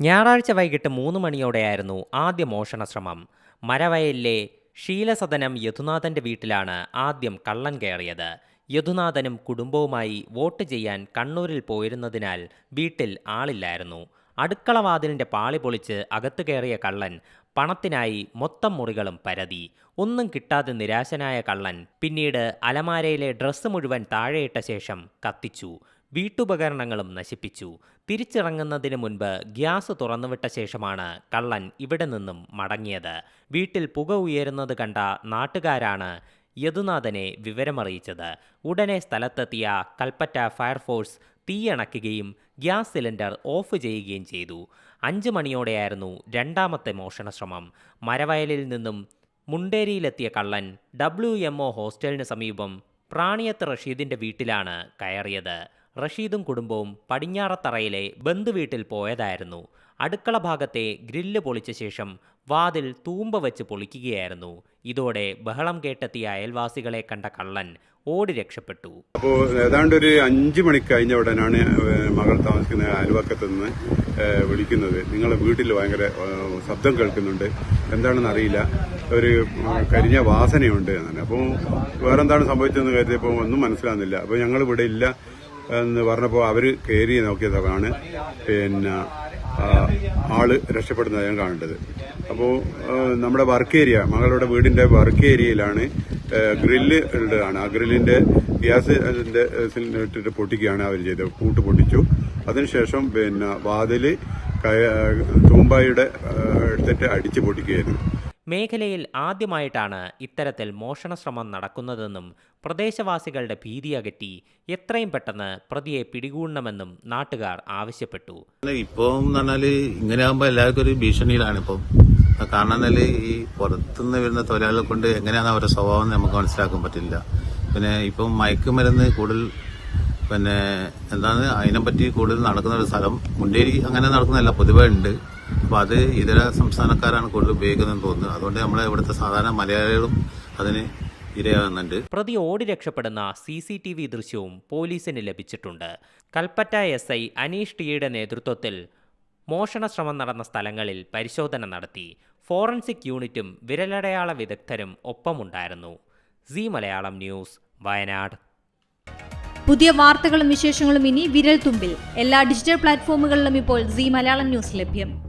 ഞായറാഴ്ച വൈകിട്ട് മൂന്ന് മണിയോടെയായിരുന്നു ആദ്യ മോഷണ ശ്രമം മരവയലിലെ ശീലസദനം യദുനാഥന്റെ വീട്ടിലാണ് ആദ്യം കള്ളൻ കയറിയത്. യദുനാഥനും കുടുംബവുമായി വോട്ട് ചെയ്യാൻ കണ്ണൂരിൽ പോയിരുന്നതിനാൽ വീട്ടിൽ ആളില്ലായിരുന്നു. അടുക്കള വാതിലിന്റെ പാളി പൊളിച്ച് അകത്തു കയറിയ കള്ളൻ പണത്തിനായി മൊത്തം മുറികളും പരതി. ഒന്നും കിട്ടാതെ നിരാശനായ കള്ളൻ പിന്നീട് അലമാരയിലെ ഡ്രസ്സ് മുഴുവൻ താഴെയിട്ട ശേഷം കത്തിച്ചു. വീട്ടുപകരണങ്ങളും നശിപ്പിച്ചു. തിരിച്ചിറങ്ങുന്നതിന് മുൻപ് ഗ്യാസ് തുറന്നുവിട്ട ശേഷമാണ് കള്ളൻ ഇവിടെ നിന്നും മടങ്ങിയത്. വീട്ടിൽ പുക ഉയരുന്നത് കണ്ട നാട്ടുകാരാണ് യദുനാഥനെ വിവരമറിയിച്ചത്. ഉടനെ സ്ഥലത്തെത്തിയ കൽപ്പറ്റ ഫയർഫോഴ്സ് തീയണയ്ക്കുകയും ഗ്യാസ് സിലിണ്ടർ ഓഫ് ചെയ്യുകയും ചെയ്തു. അഞ്ച് മണിയോടെയായിരുന്നു രണ്ടാമത്തെ മോഷണ ശ്രമം മരവയലിൽ നിന്നും മുണ്ടേരിയിലെത്തിയ കള്ളൻ ഡബ്ല്യു എം ഒ ഹോസ്റ്റലിന് സമീപം പ്രാണിയത്ത് റഷീദിന്റെ വീട്ടിലാണ് കയറിയത്. റഷീദും കുടുംബവും പടിഞ്ഞാറത്തറയിലെ ബന്ധുവീട്ടിൽ പോയതായിരുന്നു. അടുക്കള ഭാഗത്തെ ഗ്രില്ല് പൊളിച്ച ശേഷം വാതിൽ തൂമ്പ വെച്ച് പൊളിക്കുകയായിരുന്നു. ഇതോടെ ബഹളം കേട്ടെത്തിയ അയൽവാസികളെ കണ്ട കള്ളൻ ഓടി രക്ഷപ്പെട്ടു. അപ്പോൾ ഏതാണ്ട് ഒരു അഞ്ച് മണി കഴിഞ്ഞ ഉടനാണ് മകൾ താമസിക്കുന്ന അയൽവക്കത്ത് നിന്ന് വിളിക്കുന്നത്. നിങ്ങളെ വീട്ടിൽ ഭയങ്കര ശബ്ദം കേൾക്കുന്നുണ്ട്. എന്താണെന്ന് അറിയില്ല. ഒരു കരിഞ്ഞ വാസനയുണ്ട് എന്നാണ്. അപ്പോൾ വേറെന്താണ് സംഭവിച്ചതെന്ന് കരുതിയപ്പോൾ ഒന്നും മനസ്സിലാകുന്നില്ല. അപ്പോൾ ഞങ്ങൾ ഇവിടെ ഇല്ല. എന്ന് പറഞ്ഞപ്പോൾ അവർ കയറി നോക്കിയതാണ്. പിന്നെ ആൾ ഞാൻ കാണേണ്ടത്. അപ്പോൾ നമ്മുടെ വർക്ക് ഏരിയ മകളുടെ വീടിന്റെ വർക്ക് ഏരിയയിലാണ് ഗ്രില്ല് ഉള്ളതാണ്. ആ ഗ്രില്ലിന്റെ ഗ്യാസ് അതിന്റെ ഇട്ടിട്ട് പൊട്ടിക്കുകയാണ് അവർ ചെയ്തത്. കൂട്ട് പൊട്ടിച്ചു. അതിനുശേഷം പിന്നെ വാതിൽ തൂമ്പായുടെ എടുത്തിട്ട് അടിച്ച് പൊട്ടിക്കുകയായിരുന്നു. മേഖലയിൽ ആദ്യമായിട്ടാണ് ഇത്തരത്തിൽ മോഷണശ്രമം നടക്കുന്നതെന്നും പ്രദേശവാസികളുടെ ഭീതി അകറ്റി എത്രയും പെട്ടെന്ന് പ്രതിയെ പിടികൂടണമെന്നും നാട്ടുകാർ ആവശ്യപ്പെട്ടു. ഇപ്പം പറഞ്ഞാൽ ഇങ്ങനെ ആകുമ്പോൾ എല്ലാവർക്കും ഒരു ഭീഷണിയിലാണ് ഇപ്പം. കാരണം ഈ പുറത്തുനിന്ന് വരുന്ന തൊഴിലാളികളെ കൊണ്ട് എങ്ങനെയാണ് അവരുടെ സ്വഭാവം നമുക്ക് മനസ്സിലാക്കാൻ പറ്റില്ല. പിന്നെ ഇപ്പം മയക്കുമരുന്ന് കൂടുതൽ പിന്നെ എന്താണ് അതിനെപ്പറ്റി കൂടുതൽ നടക്കുന്ന ഒരു സ്ഥലം മുണ്ടേരി അങ്ങനെ നടക്കുന്നതല്ല പൊതുവേ ഉണ്ട്. അപ്പൊ അത് ഇതര സംസ്ഥാനക്കാരാണ് കൂടുതൽ ഉപയോഗിക്കുന്നതെന്ന് തോന്നുന്നത് അതുകൊണ്ട് നമ്മളെ ഇവിടുത്തെ സാധാരണ മലയാളികളും അതിന് ഇരയാകുന്നുണ്ട്. പ്രതി ഓടി രക്ഷപ്പെടുന്ന സി സി ടി വി ദൃശ്യവും പോലീസിന് ലഭിച്ചിട്ടുണ്ട്. കൽപ്പറ്റ എസ് ഐ അനീഷ് ടിയുടെ നേതൃത്വത്തിൽ മോഷണ ശ്രമം നടന്ന സ്ഥലങ്ങളിൽ പരിശോധന നടത്തി. ഫോറൻസിക് യൂണിറ്റും വിരലടയാള വിദഗ്ധരും ഒപ്പമുണ്ടായിരുന്നു. C Malayalam news Wayanad. പുതിയ വാർത്തകളും വിശേഷങ്ങളും ഇനി വിരൽ തുമ്പിൽ എല്ലാ ഡിജിറ്റൽ പ്ലാറ്റ്ഫോമുകളിലും ഇപ്പോൾ സി മലയാളം ന്യൂസ് ലഭ്യം.